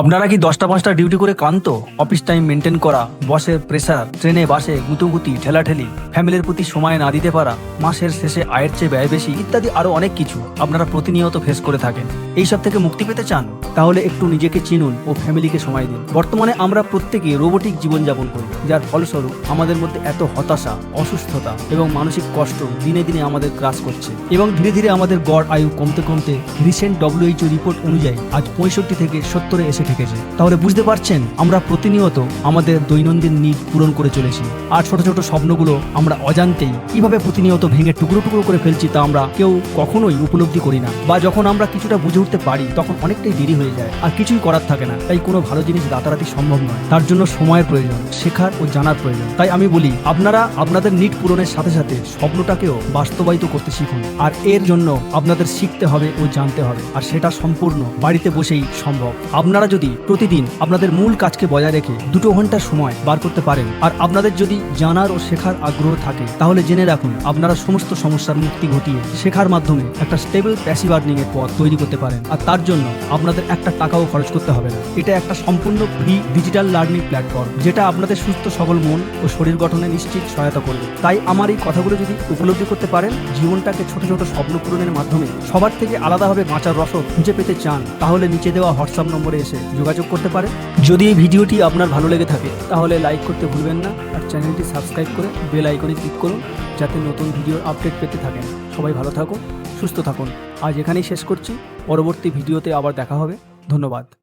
আপনারা কি দশটা পাঁচটা ডিউটি করে ক্লান্ত? অফিস টাইম মেনটেন করা বসের প্রেসার ট্রেনে বাসে গুতুগুতি, ঠেলাঠেলি, ফ্যামিলির প্রতি সময় না দিতে পারা, মাসের শেষে আয়ের চেয়ে ব্যয় বেশি ইত্যাদি আরও অনেক কিছু আপনারা প্রতিনিয়ত ফেস করে থাকেন। এইসব থেকে মুক্তি পেতে চান? তাহলে একটু নিজেকে চিনুন ও ফ্যামিলিকে সময় দিন। বর্তমানে আমরা প্রত্যেকে রোবোটিক জীবনযাপন করি, যার ফলস্বরূপ আমাদের মধ্যে এত হতাশা, অসুস্থতা এবং মানসিক কষ্ট দিনে দিনে আমাদের গ্রাস করছে এবং ধীরে ধীরে আমাদের গড় আয়ু কমতে কমতে রিসেন্ট ডব্লিউএইচও রিপোর্ট অনুযায়ী আজ পঁয়ষট্টি থেকে সত্তরে এসে ঠেকেছে তাহলে বুঝতে পারছেন, আমরা প্রতিনিয়ত আমাদের দৈনন্দিন নিড পূরণ করে চলেছি। আর ছোট ছোট স্বপ্নগুলো আমরা অজান্তেই কীভাবে প্রতিনিয়ত ভেঙে টুকরো টুকরো করে ফেলছি তা আমরা কেউ কখনোই উপলব্ধি করি না বা যখন আমরা কিছুটা বুঝে উঠতে পারি, তখন অনেকটাই দেরি হয়ে যায়। আর কিছুই করার থাকে না। তাই কোনো ভালো জিনিস রাতারাতি সম্ভব নয়। তার জন্য সময়ের প্রয়োজন, শেখার ও জানার প্রয়োজন। তাই আমি বলি, আপনারা আপনাদের নিট পূরণের সাথে সাথে স্বপ্নটাকেও বাস্তবায়িত করতে শিখুন। আর এর জন্য আপনাদের শিখতে হবে ও জানতে হবে। আর সেটা সম্পূর্ণ বাড়িতে বসেই সম্ভব। আপনারা যদি প্রতিদিন আপনাদের মূল কাজকে বজায় রেখে দুটো ঘণ্টার সময় বার করতে পারেন, আর আপনাদের যদি জানার ও শেখার আগ্রহ থাকে, তাহলে জেনে রাখুন, আপনারা সমস্ত সমস্যার মুক্তি ঘটিয়ে শেখার মাধ্যমে একটা স্টেবল প্যাসিভ আর্নিং এর পথ তৈরি করতে পারেন। আর তার জন্য আপনাদের একটা টাকাও খরচ করতে হবে না। এটা একটা সম্পূর্ণ ফ্রি ডিজিটাল লার্নিং প্ল্যাটফর্ম যেটা আপনাদের সুস্থ, সবল মন ও শরীর গঠনে নিশ্চিত সহায়তা করবে। তাই আমার এই কথাগুলো যদি উপলব্ধি করতে পারেন, জীবনটাকে ছোট ছোট স্বপ্ন পূরণের মাধ্যমে সবার থেকে আলাদাভাবে বাঁচার রসদ খুঁজে পেতে চান, তাহলে নিচে দেওয়া হোয়াটসঅ্যাপ নম্বরে এসে যোগাযোগ করতে পারেন। যদি এই ভিডিওটি আপনার ভালো লেগে থাকে, তাহলে লাইক করতে ভুলবেন না আর চ্যানেলটি সাবস্ক্রাইব করে বেল আইকনে ক্লিক করুন, যাতে নতুন ভিডিওর আপডেট পেতে থাকেন। সবাই ভালো থাকুন। সুস্থ থাকুন। আজ এখানেই শেষ করছি। পরবর্তী ভিডিওতে আবার দেখা হবে। ধন্যবাদ।